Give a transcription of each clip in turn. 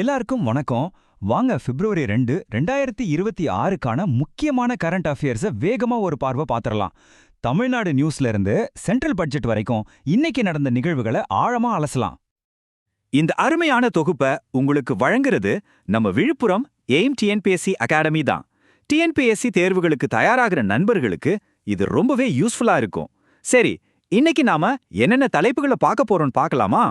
எல்லாருக்கும் வணக்கம். வாங்க பிப்ரவரி ரெண்டு ரெண்டாயிரத்தி இருபத்தி ஆறுக்கான முக்கியமான கரண்ட் அஃபேர்ஸை வேகமா ஒரு பார்வை பார்த்துடலாம். தமிழ்நாடு நியூஸ்ல இருந்து சென்ட்ரல் பட்ஜெட் வரைக்கும் இன்னைக்கு நடந்த நிகழ்வுகளை ஆழமா அலசலாம். இந்த அருமையான தொகுப்பை உங்களுக்கு வழங்குறது நம்ம விழுப்புரம் எய்ம் டிஎன்பிஎஸ்சி அகாடமி தான். டிஎன்பிஎஸ்சி தேர்வுகளுக்கு தயாராகிற நண்பர்களுக்கு இது ரொம்பவே யூஸ்ஃபுல்லா இருக்கும். சரி இன்னைக்கு நாம என்னென்ன தலைப்புகளை பார்க்க போறோம்னு பார்க்கலாமா?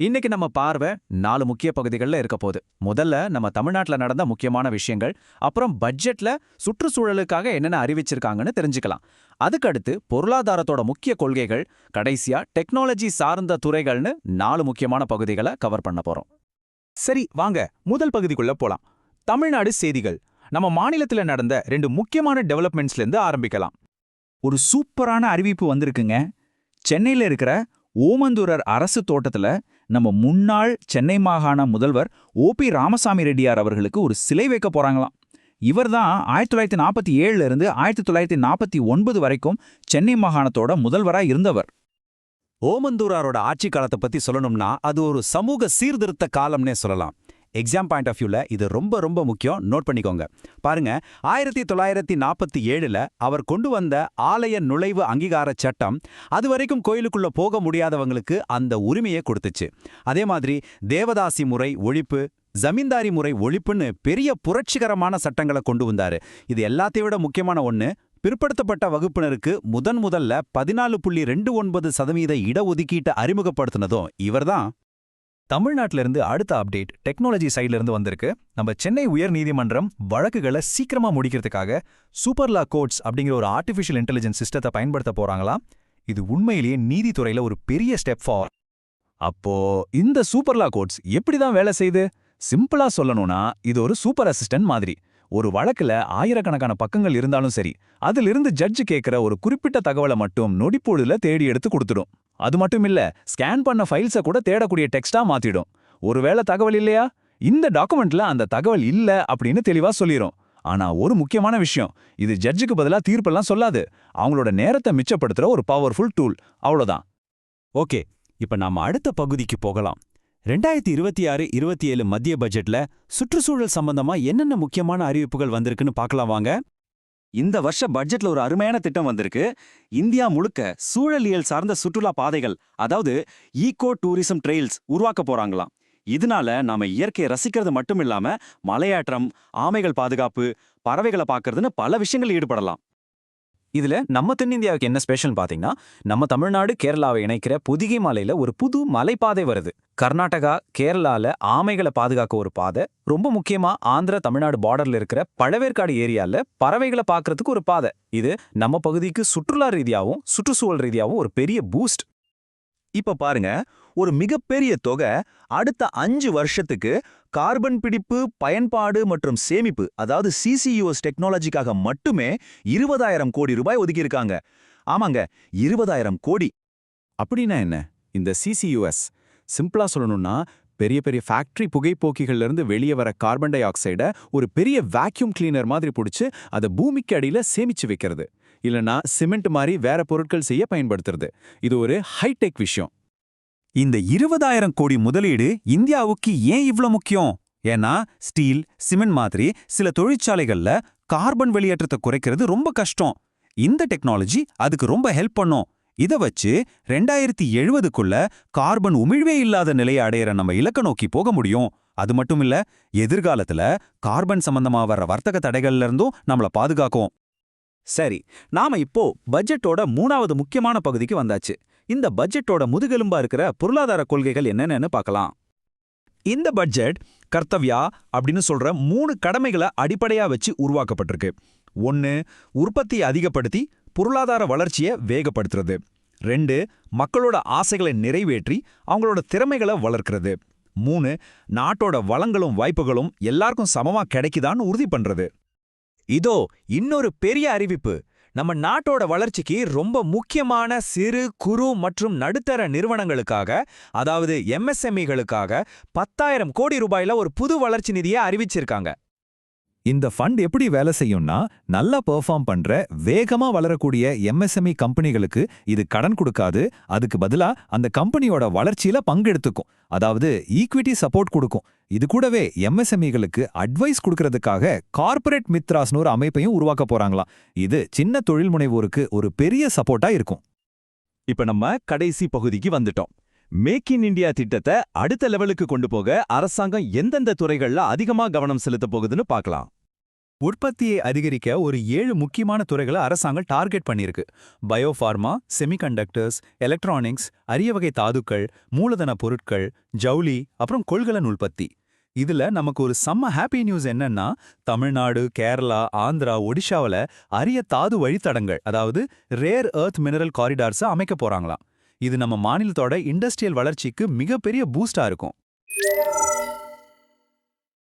இன்னைக்கு நம்ம பார்வை நாலு முக்கிய பகுதிகளில் இருக்க போகுது. முதல்ல நம்ம தமிழ்நாட்டில் நடந்த முக்கியமான விஷயங்கள் அப்புறம் பட்ஜெட்ல சுற்றுச்சூழலுக்காக என்னென்ன அறிவிச்சிருக்காங்கன்னு தெரிஞ்சுக்கலாம். அதுக்கடுத்து பொருளாதாரத்தோட முக்கிய கொள்கைகள் கடைசியா டெக்னாலஜி சார்ந்த துறைகள்னு நாலு முக்கியமான பகுதிகளை கவர் பண்ண போறோம். சரி வாங்க முதல் பகுதிக்குள்ள போலாம். தமிழ்நாடு செய்திகள். நம்ம மாநிலத்துல நடந்த ரெண்டு முக்கியமான டெவலப்மெண்ட்ஸ்ல இருந்து ஆரம்பிக்கலாம். ஒரு சூப்பரான அறிவிப்பு வந்திருக்குங்க. சென்னையில் இருக்கிற ஓமந்தூரர் அரசு தோட்டத்துல நம்ம முன்னாள் சென்னை மாகாண முதல்வர் ஓபி ராமசாமி ரெட்டியார் அவர்களுக்கு ஒரு சிலை வைக்க போறாங்களாம். இவர்தான் ஆயிரத்தி தொள்ளாயிரத்தி நாற்பத்தி ஏழுல இருந்து ஆயிரத்தி தொள்ளாயிரத்தி நாற்பத்தி ஒன்பது வரைக்கும் சென்னை மாகாணத்தோட முதல்வராக இருந்தவர். ஓமந்தூராரோட ஆட்சி காலத்தை பத்தி சொல்லணும்னா அது ஒரு சமூக சீர்திருத்த காலம்னே சொல்லலாம். எக்ஸாம் பாயிண்ட் ஆஃப் வியூவில் இது ரொம்ப ரொம்ப முக்கியம். நோட் பண்ணிக்கோங்க. பாருங்க ஆயிரத்தி தொள்ளாயிரத்தி நாற்பத்தி ஏழுல அவர் கொண்டு வந்த ஆலய நுழைவு அங்கீகார சட்டம் அது வரைக்கும் கோயிலுக்குள்ள போக முடியாதவங்களுக்கு அந்த உரிமையை கொடுத்துச்சு. அதே மாதிரி தேவதாசி முறை ஒழிப்பு ஜமீன்தாரி முறை ஒழிப்புன்னு பெரிய புரட்சிகரமான சட்டங்களை கொண்டு வந்தாரு. இது எல்லாத்தையும் விட முக்கியமான ஒன்று பிற்படுத்தப்பட்ட வகுப்பினருக்கு முதன் முதல்ல பதினாலு புள்ளி ரெண்டு ஒன்பது சதவீத இடஒதுக்கீட்டை அறிமுகப்படுத்தினதும் இவர்தான். தமிழ்நாட்டிலிருந்து அடுத்த அப்டேட் டெக்னாலஜி சைடுல இருந்து வந்திருக்கு. நம்ம சென்னை உயர் நீதிமன்றம் வழக்குகளை சீக்கிரமா முடிக்கிறதுக்காக சூப்பர் லா கோட்ஸ் அப்படிங்கிற ஒரு ஆர்டிஃபிஷியல் இன்டெலிஜென்ஸ் சிஸ்டத்தை பயன்படுத்த போறாங்களாம். இது உண்மையிலேயே நீதித்துறையில ஒரு பெரிய ஸ்டெப் ஃபார் அப்போ இந்த சூப்பர்லா கோட்ஸ் எப்படி தான் வேலை செய்யுது? சிம்பிளா சொல்லணும்னா இது ஒரு சூப்பர் அசிஸ்டன்ட் மாதிரி. ஒரு வழக்குல ஆயிரக்கணக்கான பக்கங்கள் இருந்தாலும் சரி அதிலிருந்து ஜட்ஜு கேட்கிற ஒரு குறிப்பிட்ட தகவலை மட்டும் நொடிப்பொழுதுல தேடி எடுத்து கொடுத்துடும். அது மட்டும் இல்ல ஸ்கேன் பண்ண ஃபைல்ஸை கூட தேடக்கூடிய டெக்ஸ்டா மாத்திடும். ஒருவேளை தகவல் இல்லையா? இந்த டாக்குமெண்ட்ல அந்த தகவல் இல்ல அப்படின்னு தெளிவா சொல்லிரும். ஆனா ஒரு முக்கியமான விஷயம் இது ஜட்ஜுக்கு பதிலா தீர்ப்பெல்லாம் சொல்லாது. அவங்களோட நேரத்தை மிச்சப்படுத்துற ஒரு பவர்ஃபுல் டூல் அவ்வளவுதான். ஓகே இப்ப நாம அடுத்த பகுதிக்கு போகலாம். ரெண்டாயிரத்தி இருபத்தி ஆறு இருபத்தி ஏழு மத்திய பட்ஜெட்ல சுற்றுச்சூழல் சம்பந்தமா என்னென்ன முக்கியமான அறிவிப்புகள் வந்திருக்குன்னு பார்க்கலாம் வாங்க. இந்த வருஷ பட்ஜெட்ல ஒரு அருமையான திட்டம் வந்திருக்கு. இந்தியா முழுக்க சூழலியல் சார்ந்த சுற்றுலா பாதைகள் அதாவது ஈகோ டூரிசம் ட்ரெயில்ஸ் உருவாக்க போறாங்களாம். இதனால நாம இயற்கையை ரசிக்கிறது மட்டும் இல்லாம மலையாற்றம் ஆமைகள் பாதுகாப்பு பறவைகளை பார்க்கறதுன்னு பல விஷயங்கள் ஈடுபடலாம். இதுல நம்ம தென்னிந்தியாவுக்கு என்ன ஸ்பெஷல் பாத்தீங்கன்னா நம்ம தமிழ்நாடு கேரளாவை இணைக்கிற பொதிகை மலையில ஒரு புது மலைப்பாதை வருது. கர்நாடகா கேரளால ஆமைகளை பாதுகாக்க ஒரு பாதை ரொம்ப முக்கியமா ஆந்திரா தமிழ்நாடு பார்டர்ல இருக்கிற பழவேற்காடு ஏரியால பறவைகளை பார்க்கறதுக்கு ஒரு பாதை. இது நம்ம பகுதிக்கு சுற்றுலா ரீதியாவும் சுற்றுச்சூழல் ரீதியாவும் ஒரு பெரிய பூஸ்ட் இப்ப பாருங்க ஒரு மிகப்பெரிய தொகை அடுத்த அஞ்சு வருஷத்துக்கு கார்பன் பிடிப்பு பயன்பாடு மற்றும் சேமிப்பு அதாவது சிசியூஎஸ் டெக்னாலஜிக்காக மட்டுமே இருபதாயிரம் கோடி ரூபாய் ஒதுக்கியிருக்காங்க. ஆமாங்க இருபதாயிரம் கோடி. அப்படின்னா என்ன? இந்த சிசியூஎஸ் சிம்பிளா சொல்லணும்னா பெரிய பெரிய ஃபேக்டரி புகைப்போக்கிகள்ல இருந்து வெளியே வர கார்பன் டை ஆக்சைடை ஒரு பெரிய வேக்யூம் கிளீனர் மாதிரி பிடிச்சி அதை பூமிக்கு அடியில சேமிச்சு வைக்கிறது. இல்லனா சிமெண்ட் மாதிரி வேற பொருட்கள் செய்ய பயன்படுத்துறது. இது ஒரு ஹைடெக் விஷயம். இந்த இருபதாயிரம் கோடி முதலீடு இந்தியாவுக்கு ஏன் இவ்ளோ முக்கியம்? ஏன்னா ஸ்டீல் சிமெண்ட் மாதிரி சில தொழிற்சாலைகள்ல கார்பன் வெளியேற்றத்தை குறைக்கிறது ரொம்ப கஷ்டம். இந்த டெக்னாலஜி அதுக்கு ரொம்ப ஹெல்ப் பண்ணும். இத வச்சு ரெண்டாயிரத்தி எழுபதுக்குள்ள கார்பன் உமிழ்வே இல்லாத நிலையை அடையிற நம்ம இலக்க நோக்கி போக முடியும். அது மட்டும் இல்ல எதிர்காலத்துல கார்பன் சம்பந்தமா வர்ற வர்த்தக தடைகள்ல இருந்தும் நம்மள பாதுகாக்கும். சரி நாம இப்போ பட்ஜெட்டோட மூணாவது முக்கியமான பகுதிக்கு வந்தாச்சு. இந்த பட்ஜெட்டோட முதுகெலும்பா இருக்கிற பொருளாதார கொள்கைகள் என்னென்னு பார்க்கலாம். இந்த பட்ஜெட் கர்த்தவ்யா அப்படின்னு சொல்ற மூணு கடமைகளை அடிப்படையா வச்சு உருவாக்கப்பட்டிருக்கு. ஒன்னு உற்பத்தியை அதிகப்படுத்தி பொருளாதார வளர்ச்சியை வேகப்படுத்துறது. ரெண்டு மக்களோட ஆசைகளை நிறைவேற்றி அவங்களோட திறமைகளை வளர்க்கிறது. மூணு நாட்டோட வளங்களும் வாய்ப்புகளும் எல்லாருக்கும் சமமா கிடைக்குதான்னு உறுதி பண்றது. இதோ இன்னொரு பெரிய அறிவிப்பு. நம்ம நாட்டோட வளர்ச்சிக்கு ரொம்ப முக்கியமான சிறு குறு மற்றும் நடுத்தர நிறுவனங்களுக்காக அதாவது எம்எஸ்எம்இகளுக்காக பத்தாயிரம் கோடி ரூபாயில ஒரு புது வளர்ச்சி நிதியை அறிவிச்சிருக்காங்க. இந்த ஃபண்ட் எப்படி வேலை செய்யும்னா நல்லா பெர்ஃபார்ம் பண்ற வேகமா வளரக்கூடிய எம்எஸ்எம்இ கம்பெனிகளுக்கு இது கடன் கொடுக்காது. அதுக்கு பதிலா அந்த கம்பெனியோட வளர்ச்சியில பங்கெடுத்துக்கும். அதாவது ஈக்விட்டி சப்போர்ட் கொடுக்கும். இது கூடவே எம்எஸ்எம்இகளுக்கு அட்வைஸ் கொடுக்கறதுக்காக கார்ப்பரேட் மித்ராஸ்னு ஒரு அமைப்பையும் உருவாக்க போறாங்களாம். இது சின்ன தொழில் முனைவோருக்கு ஒரு பெரிய சப்போர்ட்டா இருக்கும். இப்ப நம்ம கடைசி பகுதிக்கு வந்துட்டோம். மேக் இன் இண்டியா திட்டத்தை அடுத்த லெவலுக்கு கொண்டு போக அரசாங்கம் எந்தெந்த துறைகள்ல அதிகமா கவனம் செலுத்த போகுதுன்னு பார்க்கலாம். உற்பத்தியை அதிகரிக்க ஒரு ஏழு முக்கியமான துறைகளை அரசாங்கம் டார்கெட் பண்ணியிருக்கு. பயோஃபார்மா செமிகண்டக்டர்ஸ் எலக்ட்ரானிக்ஸ் அரிய வகை தாதுக்கள் மூலதன பொருட்கள் ஜவுளி அப்புறம் கொள்கலன் உற்பத்தி. இதுல நமக்கு ஒரு செம்ம ஹாப்பி நியூஸ் என்னன்னா தமிழ்நாடு கேரளா ஆந்திரா ஒடிஷாவுல அரிய தாது வழித்தடங்கள் அதாவது ரேர் எர்த் மினரல் காரிடார்ஸை அமைக்க போறாங்களாம். இது நம்ம மாநிலத்தோட இண்டஸ்ட்ரியல் வளர்ச்சிக்கு மிகப்பெரிய பூஸ்டா இருக்கும்.